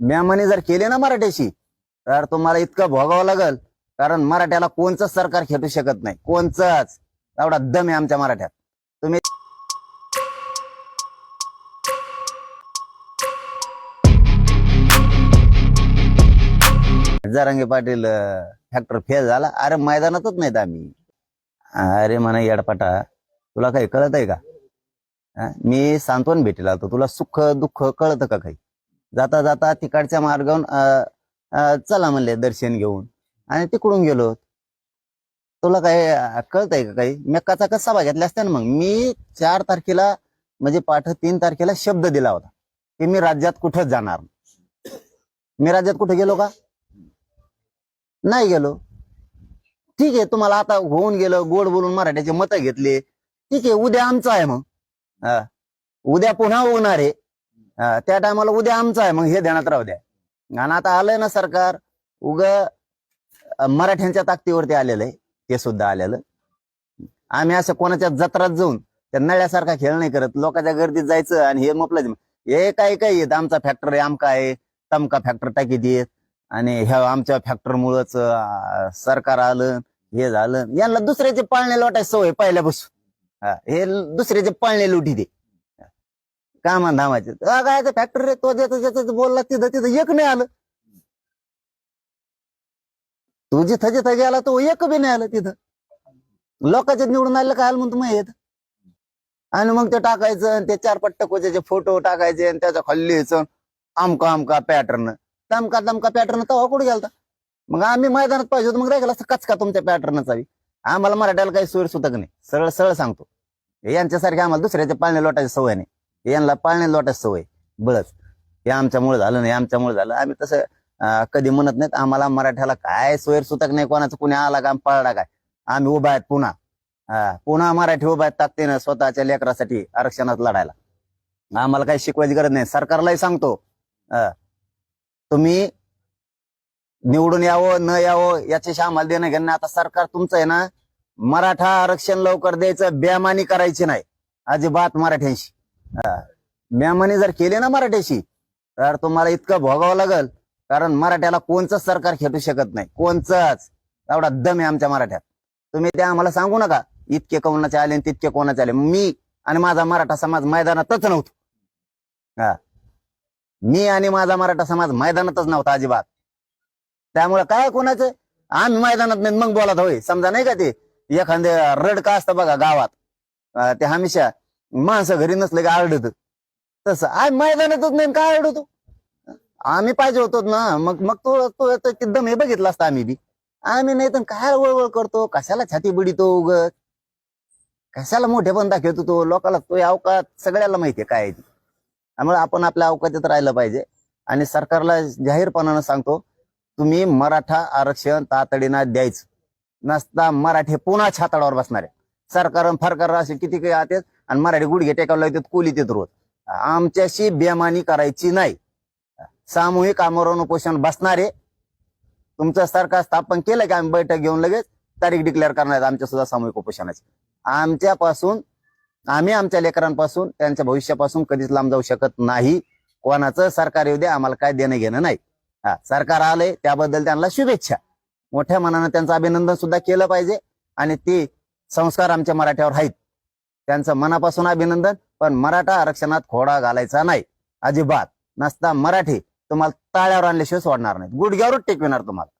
म्यामाने जर केले ना मराठ्याशी तर तुम्हाला इतकं भोगावं लागल. कारण मराठ्याला कोणचंच सरकार खेटू शकत नाही. कोणचंच. एवढा दम आहे आमच्या मराठ्यात. तुम्ही जरांगे पाटील फॅक्टर फेल झाला. अरे मैदानातच नाहीत आम्ही. अरे म्हणा येडपाटा. तुला काही कळत आहे का मी सांत्वन भेटेल आलतो तुला सुख दुःख कळतं का काही? जाता जाता तिकडच्या मार्गावर अं, चला म्हणले दर्शन घेऊन. आणि तिकडून गेलो. तुला काय कळतंय का काही? मी कचा कसा सभा घेतल्या असत्या ना मग? मी चार तारखेला म्हणजे पाठ तीन तारखेला शब्द दिला होता की मी राज्यात कुठं जाणार? मी राज्यात कुठे गेलो का? नाही गेलो. ठीक आहे तुम्हाला आता होऊन गेलं गोड बोलून मराठ्याचे मतं घेतले. ठीक आहे उद्या आमचं आहे मग. उद्या पुन्हा होणार आहे. त्या टायमाला उद्या आमचं आहे मग हे ध्यानात राहू द्या. आणि आता आलंय ना सरकार उग मराठ्यांच्या ताकदीवरती आलेलं आहे ते सुद्धा आलेलं. आम्ही असं कोणाच्या जत्रात जाऊन त्या नळ्यासारखा खेळ नाही करत लोकांच्या गर्दीत जायचं आणि हे म्हटलं हे काय काय येत आमचा फॅक्टर आहे आमका आहे तमका फॅक्टर टाकी देत. आणि ह्या आमच्या फॅक्टरमुळंच सरकार आलं हे झालं. यांना दुसऱ्याचे पाळणे लोटायची सवय पहिल्यापासून. हे दुसऱ्याचे पाळणे लुटी दे. कामा धामाचे काय फॅक्टरी रे तो ज्याचं ज्याचं बोलला तिथं तिथं एक नाही आलं. तू जिथं जिथं गेला तो एक बी नाही आलं तिथं. लोकांचे निवडून आलं काय आलं म्हणतो मग येत? आणि मग ते टाकायचं आणि ते चार पट्ट कोच्याचे फोटो टाकायचे आणि त्याचा खाल्लीच लिहायचं आमका आमका पॅटर्न तमका तमका पॅटर्न तवा कुठे गेलता? मग आम्ही मैदानात पाहिजे होतो मग राहिला असं कचका तुमच्या पॅटर्नचा आम्हाला मराठ्याला काही सोयी सुतक नाही. सरळ सरळ सांगतो. यांच्यासारखे आम्हाला दुसऱ्याच्या पाळणे लोटायची सवय नाही. यांना पाळणे लोटायची सवय बळच. हे आमच्यामुळे झालं नाही आमच्यामुळे झालं. आम्ही तसं कधी म्हणत नाहीत आम्हाला मराठ्याला काय सोयर सुतक नाही कोणाचं कुणी आला का पाळला काय. आम्ही उभा आहेत पुन्हा. हा, पुन्हा मराठी उभा आहेत ताकतीनं स्वतःच्या लेकरासाठी आरक्षणात लढायला. आम्हाला काही शिकवायची गरज नाही. सरकारलाही सांगतो. अं, तुम्ही निवडून यावं न यावं याच्याशी आम्हाला देणं घेणं आता सरकार तुमचं आहे ना मराठा आरक्षण लवकर द्यायचं बेमानी करायची नाही. अजिबात मराठ्यांशी. हा. बेमानी जर केले ना मराठ्याशी तर तुम्हाला इतकं भोगावं लागल. कारण मराठ्याला कोणचंच सरकार खेटू शकत नाही. कोणचंच. एवढा दम आहे आमच्या मराठ्यात. तुम्ही ते आम्हाला सांगू नका. इतके कोणाचे आले आणि तितके कोणाचे आले. मी आणि माझा मराठा समाज मैदानातच नव्हतो. हा. मी आणि माझा मराठा समाज मैदानातच नव्हता अजिबात. त्यामुळे काय कोणाचं? आम्ही मैदानात नाही मग बोलत होय. समजा नाही का ते? एखादे रड का असतं बघा गावात. ते हमेशा माणसं घरी नसले का आरडत. तसं. आय मैदानातच नाही काय आरडतो. आम्ही पाहिजे होतो ना. मग मग तो तो दम हे बघितला असता आम्ही बी. आम्ही नाही तर काय वळवळ करतो? कशाला छाती बिडितो उग कशाला मोठे पण दाखवतो तो? लोकाला तो अवकात सगळ्याला माहितीये काय आहे ती. त्यामुळे आपण आपल्या अवकाशात राहिलं पाहिजे. आणि सरकारला जाहीरपणानं सांगतो तुम्ही मराठा आरक्षण तातडीनं द्यायचं. नसता मराठी पुन्हा छाताडावर बसणार आहे. सरकार फरकार असे किती काही आते आणि मराठी गुडघे टेकावला लागतात कोली येतात रोज. आमच्याशी बेमानी करायची नाही. सामूहिक आमरण उपोषण बसणारे. तुमचं सरकार स्थापन केलं की आम्ही बैठक घेऊन लगेच तारीख डिक्लेअर करणार आमच्या सुद्धा सामूहिक उपोषणाची. आमच्यापासून आम्ही आमच्या लेकरांपासून त्यांच्या भविष्यापासून कधीच लांब जाऊ शकत नाही. कोणाचं सरकार येऊ दे आम्हाला काय देणं घेणं नाही. हा सरकार आलंय त्याबद्दल त्यांना शुभेच्छा. मोठ्या मनानं त्यांचं अभिनंदन सुद्धा केलं पाहिजे. आणि ते संस्कार आमच्या मराठ्यावर आहेत. त्यांचं मनापासून अभिनंदन पण मराठा आरक्षणात खोडा घालायचा नाही. अजिबात. नसता मराठी तुम्हाला ताळ्यावर आणल्याशिवाय सोडणार नाही गुडघ्यावरच टेकविणार तुम्हाला.